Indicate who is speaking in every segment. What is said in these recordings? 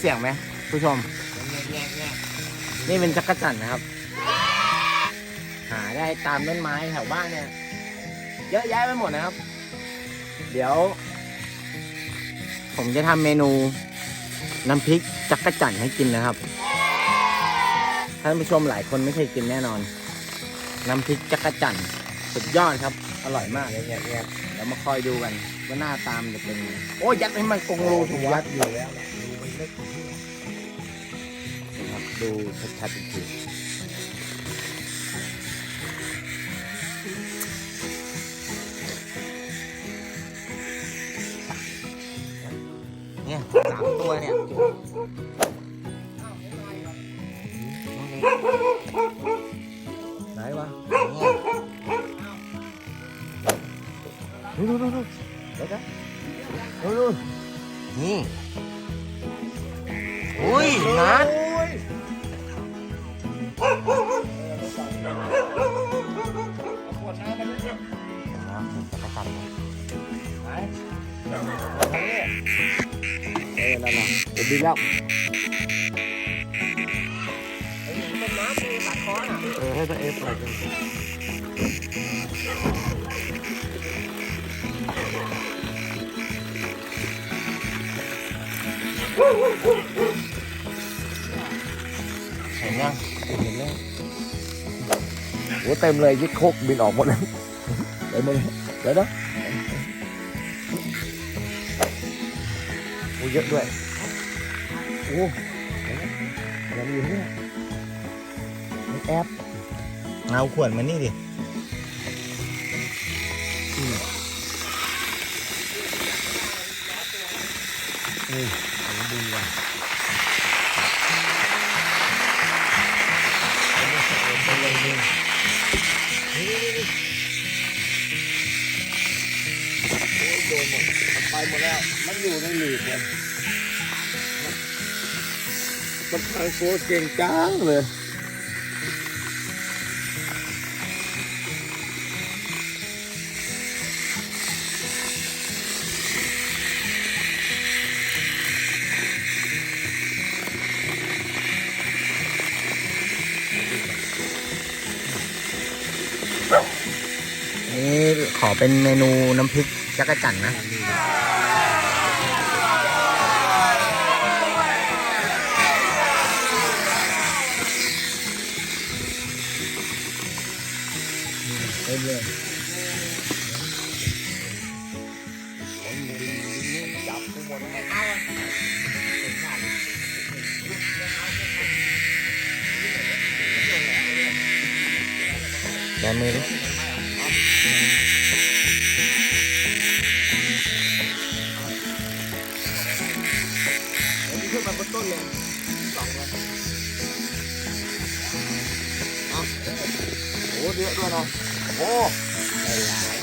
Speaker 1: เสียงไหมผู้ชม นี่เป็นจักรจันนะครับ หาได้ตามต้นไม้แถวบ้านเนี่ย เยอะแยะไปหมดนะครับ เดี๋ยว ผมจะทำเมนูน้ำพริกจักรจันให้กินนะครับท่านผู้ชมหลายคนไม่เคยกินแน่นอน น้ำพริกจักรจันสุดยอดครับ อร่อยมากเลยเนี่ยเนี่ยเดี๋ยวมาคอยดูกันว่าหน้าตามจะเป็นยังไงโอ้ยยัดให้มันกงรูถูกวัดอยู่แล้ว นะครับดูชัดๆจริงๆเนี่ยสามตัวเนี่ย อุ้ยนัด
Speaker 2: เออนั่นน่ะเดี๋ยวบินแล้วเออให้ตัวเอฟปล่อยกัน
Speaker 1: เโอ้
Speaker 2: เต็มเลยยึดโคกบินออกหมดแล้วเต็มเลยเดี๋ยวนะโอ้เยอะด้วยโอ้เดี๋ยวนะอะไรอยู่เนี่ยไม่แอป
Speaker 1: เอาขวดมานี่ดิ
Speaker 2: นี่เอา ไปหมดแล้ว มันอยู่ในหลืบเลยมันทางโคตรเก่งจ้างเลย
Speaker 1: นี่ขอเป็นเมนูน้ำพริก จักรจันนะ
Speaker 2: เต็มเลยจับไมดแล้ว
Speaker 1: แบมือดิ
Speaker 2: ต้นเลยสองเลยอ้าวโอ้เยอะด้วยเนาะโอ้ได้หลาย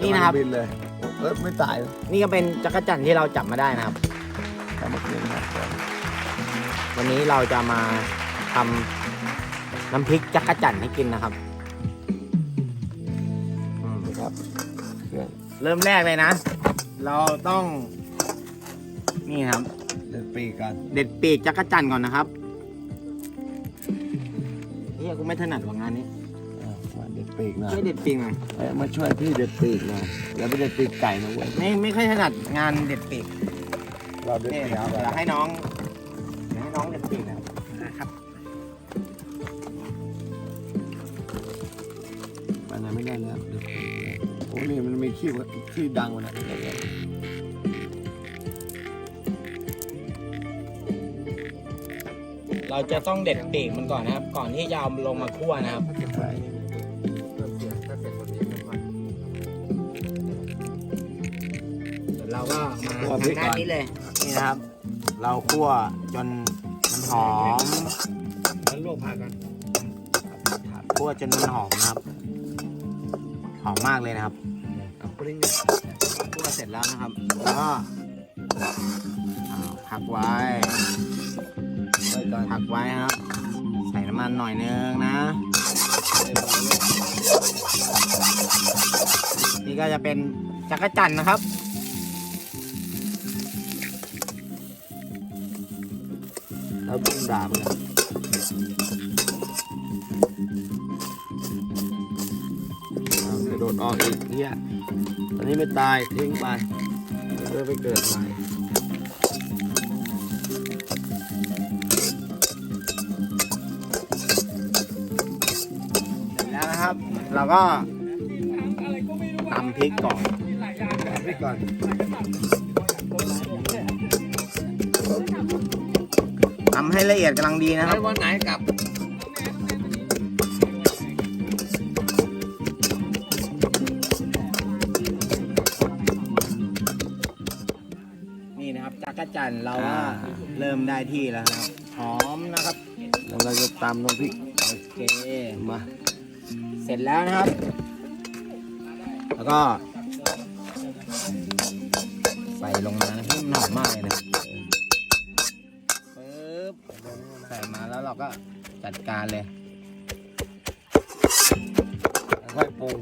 Speaker 1: นี่นะครับ
Speaker 2: บินเลยเออไม่ตายเลย
Speaker 1: นี่ก็เป็นจักรจั่นที่เราจับมาได้นะครับ
Speaker 2: ทำมาคืนนะ
Speaker 1: วันนี้เราจะมาทำน้ำพริกจักรจั่นให้กินนะครับ
Speaker 2: เครื่อง
Speaker 1: เริ่มแรกเลยนะ เราต้อง นี่ครับ
Speaker 2: เดินปีกัน
Speaker 1: เด็ดปีกจักรจั่นก่อนนะครับเฮียกูไม่ถนัดว่างานนี้
Speaker 2: อ่ามาเด็ดปีกหนะ
Speaker 1: ช่วยเด็ดปีกหน่อย
Speaker 2: เอ้ยมาช่วยพี่เด็ดปีกหนะอย่าไปเด็ดปีกไก่นะเว้ย
Speaker 1: ไม่ไม่ค่อยถนัดงานเด็ดปีก
Speaker 2: เราเด็ด
Speaker 1: นี่
Speaker 2: ปีก
Speaker 1: เดี๋ยวเดี๋ยวให้น้องเดี๋ยวให้น้องเด็ดปีกนะครับนะครับ
Speaker 2: มันยังไม่ได้แล้วเด็ดปีกเลยโอ้นี่มันมีขี้วะขี้ดังมันนะ
Speaker 1: เราจะต้องเด็ดปีกมันก่อนนะครับ ก่อนที่จะเอาลงมาคั่วนะครับ
Speaker 2: ใช่
Speaker 1: เดี๋ยวเราก็มาทางด้านนี้เลย นี่นะครับ เราคั่วจนมันหอม
Speaker 2: มันลวกผักกัน
Speaker 1: คั่วจนมันหอมนะครับ หอมมากเลยนะครับ
Speaker 2: เอาปริ้ง
Speaker 1: คั่วเสร็จแล้วนะครับแล้วก็อ่าพักไว้
Speaker 2: ไว้ก่อน
Speaker 1: พักไว้นะครับ ใส่น้ำมันหน่อยนึงนะ นี่ก็จะเป็นจักรจันทร์นะครับ
Speaker 2: แล้วบุ้งด่ามันนะเอา ดดออกอีกเนี่ยตอนนี้ไม่ตายทิ้งไปเพื่อไปเกิดใหม่
Speaker 1: เสร็จแล้วนะครับ เราก็ตำพริกก่อน
Speaker 2: ไปก่อน
Speaker 1: ตำให้ละเอียดกำลังดีนะครับ
Speaker 2: วันไหนกลับ
Speaker 1: นี่นะครับจักรจันทร์เราว่าเริ่มได้ที่แล้วนะครับหอมนะครับ
Speaker 2: แล้วเราจะตำน้ำพริก
Speaker 1: โอเค
Speaker 2: มา
Speaker 1: เสร็จแล้วนะครับ แล้วก็ใส่ลงมานะครับหนอมมากเลยนะปึ๊บใส่มาแล้วเราก็จัดการเลย
Speaker 2: ค่อยปรุง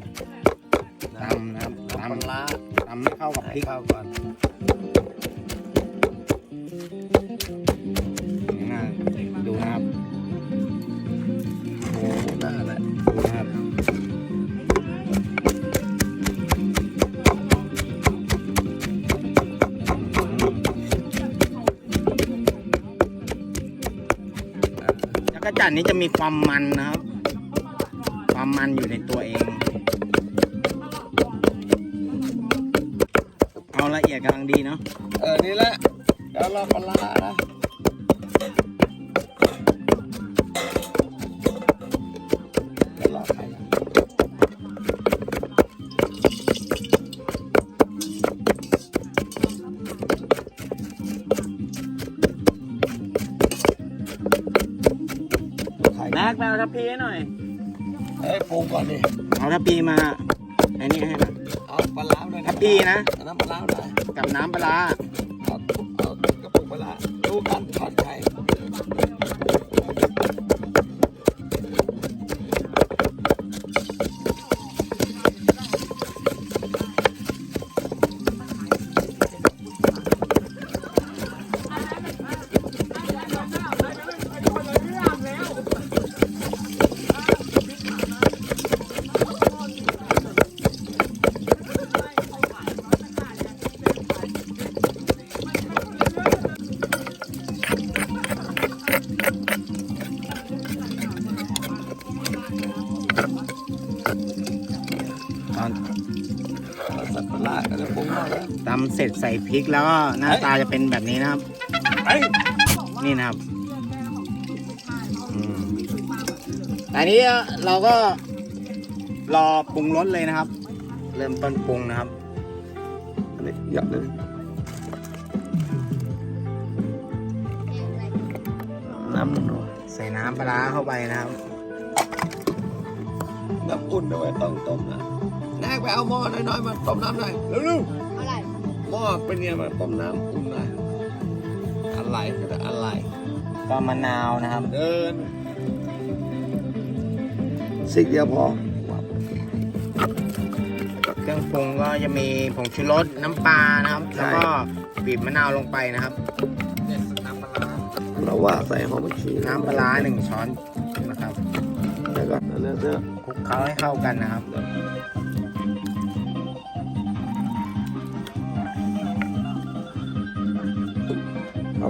Speaker 1: ตำนะครับ
Speaker 2: น้ำปลา
Speaker 1: ตำ
Speaker 2: ร้า
Speaker 1: ตำให้เข้ากับพ
Speaker 2: ให้
Speaker 1: ริก
Speaker 2: เข้าก่อน
Speaker 1: นะดูนะครับ
Speaker 2: โอ้น่าแหละ
Speaker 1: ดูนะครับจักรจันนี้จะมีความมันนะครับ ความมันอยู่ในตัวเอง เอาละเอียดกำลังดีเนาะ
Speaker 2: เออ นี่แหละ แล้วเราปลาร้านะปลาร้าใครนะใคร
Speaker 1: แม็กไปเอาทัพพีให้หน่อย
Speaker 2: เอ้ยปรุงก่อนดิ
Speaker 1: เอาทัพพีมาไอ้นี่ให้หน่อย
Speaker 2: เอาปลาร้าด้วย
Speaker 1: ทัพพีนะ
Speaker 2: เอาน้ำปลาร้าด้วย
Speaker 1: กับน้ำปลาร้า
Speaker 2: เอาเอาาดูกัำ
Speaker 1: เสร็จใส่พริกแล้วก็หน้าตาจะเป็นแบบนี้นะครับ
Speaker 2: เอ้ย
Speaker 1: นี่นะครับอืมแต่อันนี้เราก็รอปรุงรสเลยนะครับ เริ่มต้นปรุงนะครับ
Speaker 2: อันนี้หยับเลยน้ำหน่อย
Speaker 1: ใส่น้ำปลาร้าเข้าไปนะครับ
Speaker 2: น้ำอุ่นด้วยต้องต้มนะแนกไปเอาหม้อน้อยๆมาต้มน้ำหน่อยเร็ว
Speaker 3: อะไร
Speaker 2: ๆ หม้อเป็นเนี่ยมาต้มน้ำอุ่นหน่อยอะไรก็ได้อะไร
Speaker 1: ก็มะนาวนะครับ
Speaker 2: เดินสิกเดียวพอ
Speaker 1: เครื่องปรุงก็จะมีผงชูรสน้ำปลานะครับ แล้วก็บีบมะนาวลงไปนะครับน้ำปลาร้า
Speaker 2: เราว่าใส่หอมชี
Speaker 1: น้ำปลาร้าหนึ่งช้อนนะครับ
Speaker 2: แล้วก็เลือกเลือก
Speaker 1: คลุกเคล้าให้เข้ากันนะครับ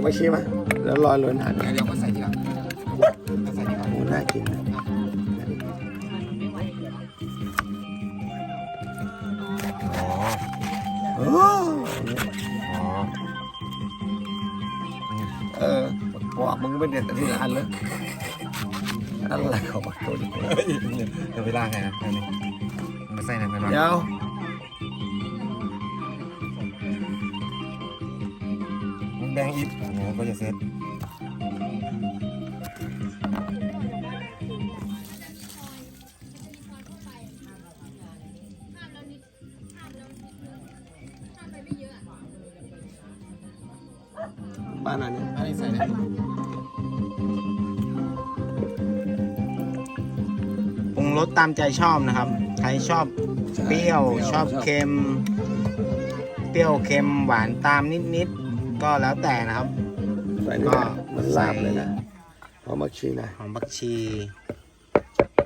Speaker 2: เอาไปชิมไหมแล้วลอยเลยหัน
Speaker 1: เดี๋ยวก็ใส่ทีหลังก็ใส่ทีหลัง
Speaker 2: โอ้น่ากินนะ
Speaker 1: อ๋อ
Speaker 2: โอ้
Speaker 1: อ๋อ
Speaker 2: เออบอกมึงไม่เด็ดที่อันเลยอะไรของมันตัวนี้
Speaker 1: เดี๋ยวไปล่างไงนะอันนี้มาใส่หนังกันหน่อย
Speaker 2: เดี๋ยว
Speaker 1: แดงอีกโอ้โหก็จะเซ็ต
Speaker 2: บ้านอันนี้
Speaker 1: อันนี้ใส่เลยปรุงรสตามใจชอบนะครับ ใครชอบเปรี้ยวชอบเค็ม เปรี้ยวเค็มหวานตามนิดๆ ก็แล้วแต่นะครับ
Speaker 2: ใส่นี่
Speaker 1: ก็
Speaker 2: นะมันลาบเลยนะหอมมักชีนะ
Speaker 1: หอมผักชี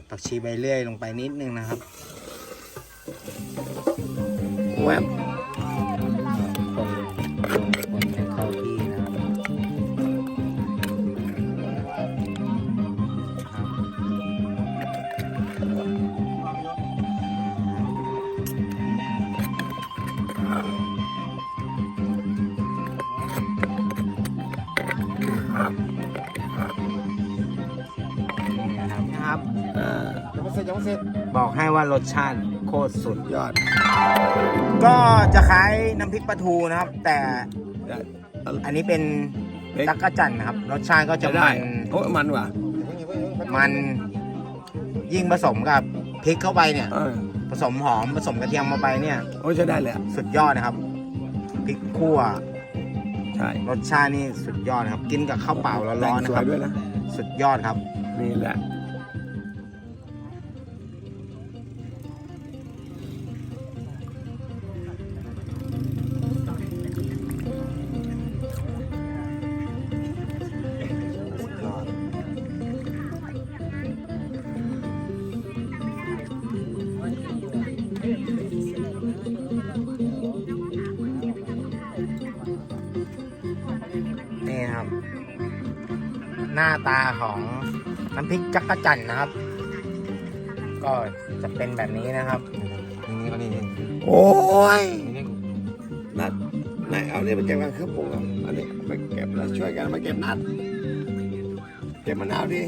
Speaker 1: ผักชีใบเลื่อยลงไปนิดนึงนะครับ
Speaker 2: แวบ ยังไม่เสร็จยังไม่เสร็จ
Speaker 1: บอกให้ว่ารสชาติโคตรสุด
Speaker 2: ยอด
Speaker 1: ก็จะคล้ายน้ำพริกปลาทูนะครับ แต่
Speaker 2: ได้
Speaker 1: อันนี้เป็น
Speaker 2: เล็ก
Speaker 1: ตักกะจั่นนะครับ รสชาติก็จะ
Speaker 2: จะได้
Speaker 1: มัน
Speaker 2: โอ้ยมันว่ะ
Speaker 1: มันยิ่งผสมกับพริกเข้าไปเนี่ย
Speaker 2: เออ
Speaker 1: ผสมหอมผสมกระเทียมเข้าไปเนี่ย
Speaker 2: โอ้ยใช้ได้เลยอะ
Speaker 1: สุดยอดนะครับพริกคั่ว
Speaker 2: ใช่
Speaker 1: รสชาตินี่สุดยอดนะครับ กินกับข้าวเปล่าร้อนๆ
Speaker 2: แต่ง
Speaker 1: นะ
Speaker 2: ส
Speaker 1: ควรับ
Speaker 2: ยด้วยนะ
Speaker 1: สุดยอดครับ
Speaker 2: นี่แหละ
Speaker 1: น้าตาของน้ำพริกจักรจั่นนะครับ ก็จะเป็นแบบนี้นะครับ นี่ก็นี่นี่
Speaker 2: โอ้ย
Speaker 1: นี่
Speaker 2: นัดนายเอาเนี่ยมาเก็บกันคือปรุงอันนี้ไปเก็บแล้วช่วยกันมาเก็บนัดเก็บมะนาวดิ